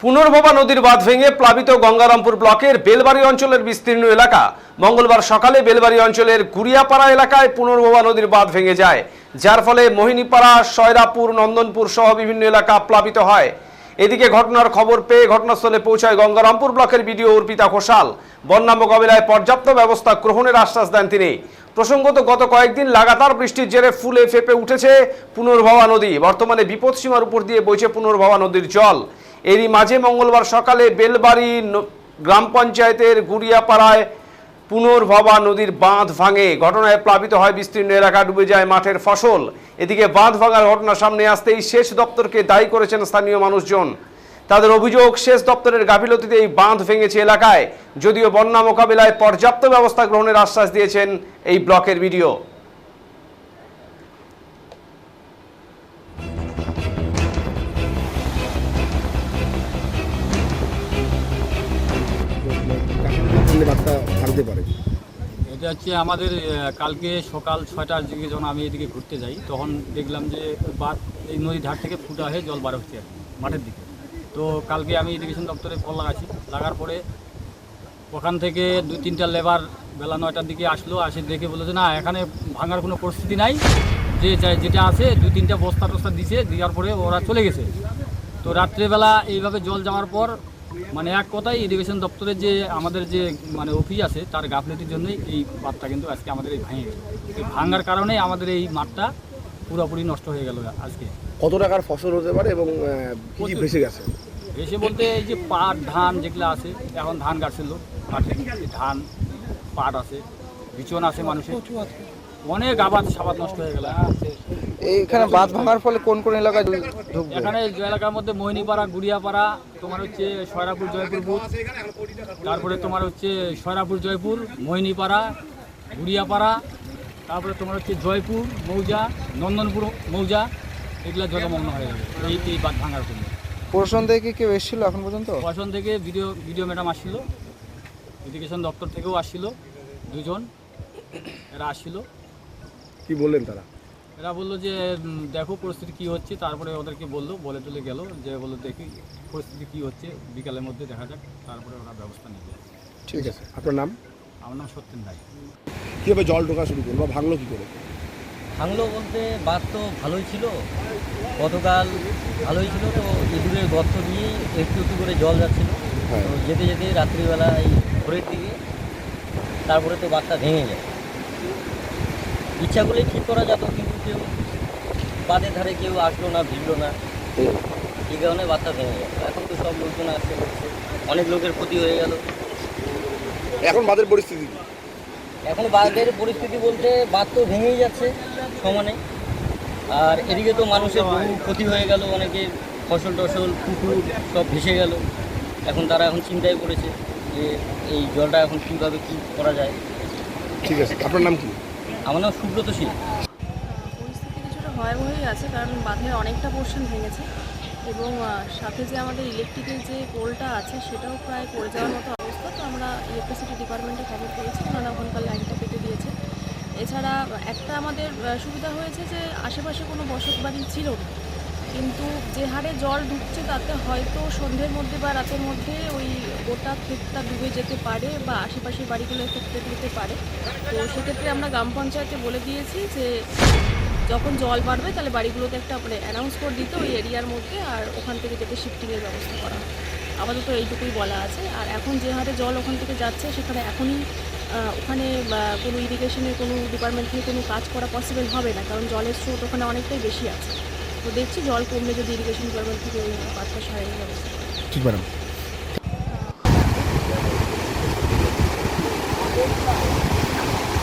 পুনর্ভবা নদীর বাঁধ ভেঙে প্লাবিত গঙ্গারামপুর ব্লকের বেলবাড়ি অঞ্চলের বিস্তীর্ণ এলাকা। মঙ্গলবার সকালে বেলবাড়ি অঞ্চলের গুড়িয়াপাড়া এলাকায় পুনর্ভবা নদীর বাঁধ ভেঙে যায়। যার ফলে মোহিনীপাড়া, সয়রাপুর, নন্দনপুর সহ বিভিন্ন এলাকা প্লাবিত হয়। এদিকে ঘটনার খবর পেয়ে ঘটনাস্থলে পৌঁছায় গঙ্গারামপুর ব্লকের বিডিও অর্পিতা ঘোষাল। বন্যা মোকাবিলায় পর্যাপ্ত ব্যবস্থা গ্রহণের আশ্বাস দেন তিনি। প্রসঙ্গত গত কয়েকদিন লাগাতার বৃষ্টির জেরে ফুলে ফেপে উঠেছে পুনর্ভবা নদী। বর্তমানে বিপদসীমার উপর দিয়ে বইছে পুনর্ভবা নদীর জল। এরই মাঝে মঙ্গলবার সকালে বেলবাড়ি গ্রাম পঞ্চায়েতের গুড়িয়াপাড়ায় পুনর্ভবা নদীর বাঁধ ভাঙে। ঘটনায় প্লাবিত হয় বিস্তীর্ণ এলাকা, ডুবে যায় মাঠের ফসল। এদিকে বাঁধ ভাঙার ঘটনা সামনে আসতেই সেচ দপ্তরকে দায়ী করেছেন স্থানীয় মানুষজন। তাদের অভিযোগ, সেচ দপ্তরের গাফিলতিতে এই বাঁধ ভেঙেছে এলাকায়। যদিও বন্যা মোকাবিলায় পর্যাপ্ত ব্যবস্থা গ্রহণের আশ্বাস দিয়েছেন এই ব্লকের ভিডিও ভাঙতে পারে। এটা হচ্ছে আমাদের কালকে সকাল ছয়টার দিকে যখন আমি এদিকে ঘুরতে যাই, তখন দেখলাম যে বাদ এই নদীর ধার থেকে ফুটা হয়ে জল বার হচ্ছে মাঠের দিকে। তো কালকে আমি ইরিগেশন দপ্তরে কল লাগাচ্ছি। লাগার পরে ওখান থেকে দুই তিনটা লেবার বেলা নয়টার দিকে আসলো, আসে দেখে বলল যে, না, এখানে ভাঙার কোনো পরিস্থিতি নাই। যে যেটা আছে দুই তিনটা বস্তা টস্তা দিছে, দেওয়ার পরে ওরা চলে গেছে। তো রাত্রেবেলা এইভাবে জল যাওয়ার পর মানে এক কথাই ইরিগেশন দপ্তরের যে আমাদের যে মানে অফিস আছে তার গাফলতির জন্যই এই মাঠটা কিন্তু আজকে আমাদের এই ভাঙে গেছে। এই ভাঙার কারণে আমাদের এই মাঠটা পুরোপুরি নষ্ট হয়ে গেল আজকে। কত টাকার ফসল হতে পারে এবং কি ভেসে গেছে? এসে বলতে এই যে পাট ধান যেগুলো আছে এখন ধান কাটছিল মাঠে। ধান পাট আছে বিচন আছে মানুষের। অনেক আবাদ সাবাদ নষ্ট হয়ে গেল। এইখানে বাঁধ ভাঙার ফলে কোন কোন এলাকায় ঢুকবে? এখানে যে এলাকার মধ্যে মোহিনীপাড়া গুড়িয়াপাড়া তোমার হচ্ছে সয়রাপুর জয়পুর বুথ। তারপরে তোমার হচ্ছে সয়রাপুর জয়পুর মোহিনীপাড়া গুড়িয়াপাড়া তারপরে তোমার হচ্ছে জয়পুর মৌজা নন্দনপুর মৌজা এগুলো জলমগ্ন হয়ে যাবে এই এই বাঁধ ভাঙার জন্য। প্রশাসন থেকে কেউ এসেছিল এখন পর্যন্ত? প্রশাসন থেকে ভিডিও ভিডিও ম্যাডাম আসছিল। এডুকেশন দপ্তর থেকেও আসছিল। দুজন এরা আসছিল। কি বললেন তারা? এরা বলল যে দেখো পরিস্থিতি কী হচ্ছে। তারপরে ওদেরকে বলল বলে টলে গেল যে বলল দেখি পরিস্থিতি কী হচ্ছে বিকালের মধ্যে দেখা যাক তারপরে ওরা ব্যবস্থা নেবে। ঠিক আছে আপনার নাম? আমার নাম সত্যেন রায়। কীভাবে জল ঢোকা শুরু করল বা ভাঙলো কী করে? ভাঙলো বলতে বাদ তো ভালোই ছিল গতকাল ভালোই ছিল তো ইঁদুরের গর্ত দিয়ে একটু একটু করে জল যাচ্ছিল। হ্যাঁ। তো যেতে যেতে রাত্রিবেলা এই ভোরের দিকে তারপরে তো বাঁধটা ভেঙে যায় ইচ্ছা করলেই ঠিক করা যেত কিন্তু কেউ বাঁধের ধারে কেউ আসলো না ভিড়লো না। এই কারণে বাঁধটা ভেঙে গেল। এখন তো সব লোকজন আসছে অনেক লোকের ক্ষতি হয়ে গেল। এখন বাদের পরিস্থিতি? এখন বাঁধের পরিস্থিতি বলতে বাদ তো ভেঙেই যাচ্ছে সমানে। আর এদিকে তো মানুষের বহু ক্ষতি হয়ে গেল অনেকের ফসল টসল পুকুর সব ভেসে গেল। এখন তারা এখন চিন্তায় পড়েছে যে এই জলটা এখন কীভাবে কী করা যায়। ঠিক আছে। আপনার নাম কি? আমার সুব্রত শীল। পরিস্থিতি কিছুটা ভয়াবহই আছে, কারণ বাঁধের অনেকটা পোর্শন ভেঙেছে এবং সাথে যে আমাদের ইলেকট্রিকের যে পোলটা আছে সেটাও প্রায় পড়ে যাওয়ার মতো অবস্থা। তো আমরা ইলেকট্রিসিটি ডিপার্টমেন্টে খবর পেয়েছি ওনারা ওখানকার লাইনটা কেটে দিয়েছে। এছাড়া একটা আমাদের সুবিধা হয়েছে যে আশেপাশে কোনো বসত বাড়ি ছিল না। কিন্তু যে হারে জল ঢুকছে তাতে হয়তো সন্ধ্যের মধ্যে বা রাতের মধ্যে ওই গোটা ক্ষেতটা ডুবে যেতে পারে বা আশেপাশের বাড়িগুলো ক্ষেত্রে যেতে পারে। তো সেক্ষেত্রে আমরা গ্রাম পঞ্চায়েতে বলে দিয়েছি যে, যখন জল বাড়বে তাহলে বাড়িগুলোতে একটা মানে অ্যানাউন্স করে দিতে ওই এরিয়ার মধ্যে আর ওখান থেকে যাতে শিফটিংয়ের ব্যবস্থা করা হয়। আপাতত এইটুকুই বলা আছে। আর এখন যে হারে জল ওখান থেকে যাচ্ছে সেখানে এখনই ওখানে কোনো ইরিগেশনের কোনো ডিপার্টমেন্ট থেকে কোনো কাজ করা পসিবল হবে না। কারণ জলের স্রোত ওখানে অনেকটাই বেশি আছে। দেখছি জল কমলে যদি ইরিগেশন ডিপার্টমেন্ট থেকে ওই কাজটা সারানোর ব্যবস্থা। ঠিক ম্যাডাম